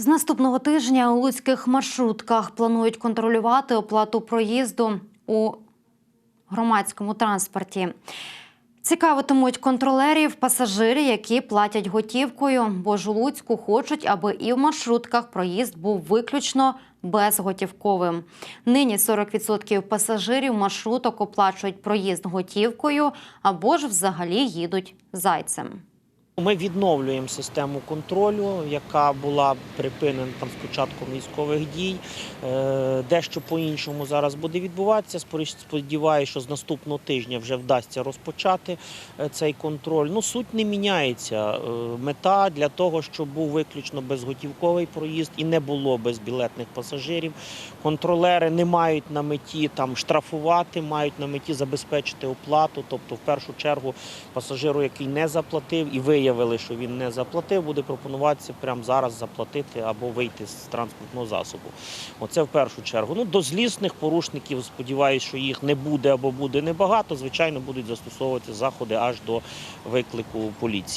З наступного тижня у луцьких маршрутках планують контролювати оплату проїзду у громадському транспорті. Цікавитимуть контролерів пасажири, які платять готівкою, бо ж у Луцьку хочуть, аби і в маршрутках проїзд був виключно безготівковим. Нині 40% пасажирів маршруток оплачують проїзд готівкою або ж взагалі їдуть зайцем. Ми відновлюємо систему контролю, яка була припинена там з початком військових дій. Е, Дещо по-іншому зараз буде відбуватися. Сподіваюся, що з наступного тижня вже вдасться розпочати е, цей контроль. Ну, суть не міняється. Е, Мета для того, щоб був виключно безготівковий проїзд і не було безбілетних пасажирів. Контролери не мають на меті там штрафувати, мають на меті забезпечити оплату. Тобто, в першу чергу, пасажиру, який не заплатив і виявили, що він не заплатив, буде пропонуватися прямо зараз заплатити або вийти з транспортного засобу. Оце в першу чергу. Ну, до злісних порушників, сподіваюся, що їх не буде або буде небагато. Звичайно, будуть застосовувати заходи аж до виклику поліції.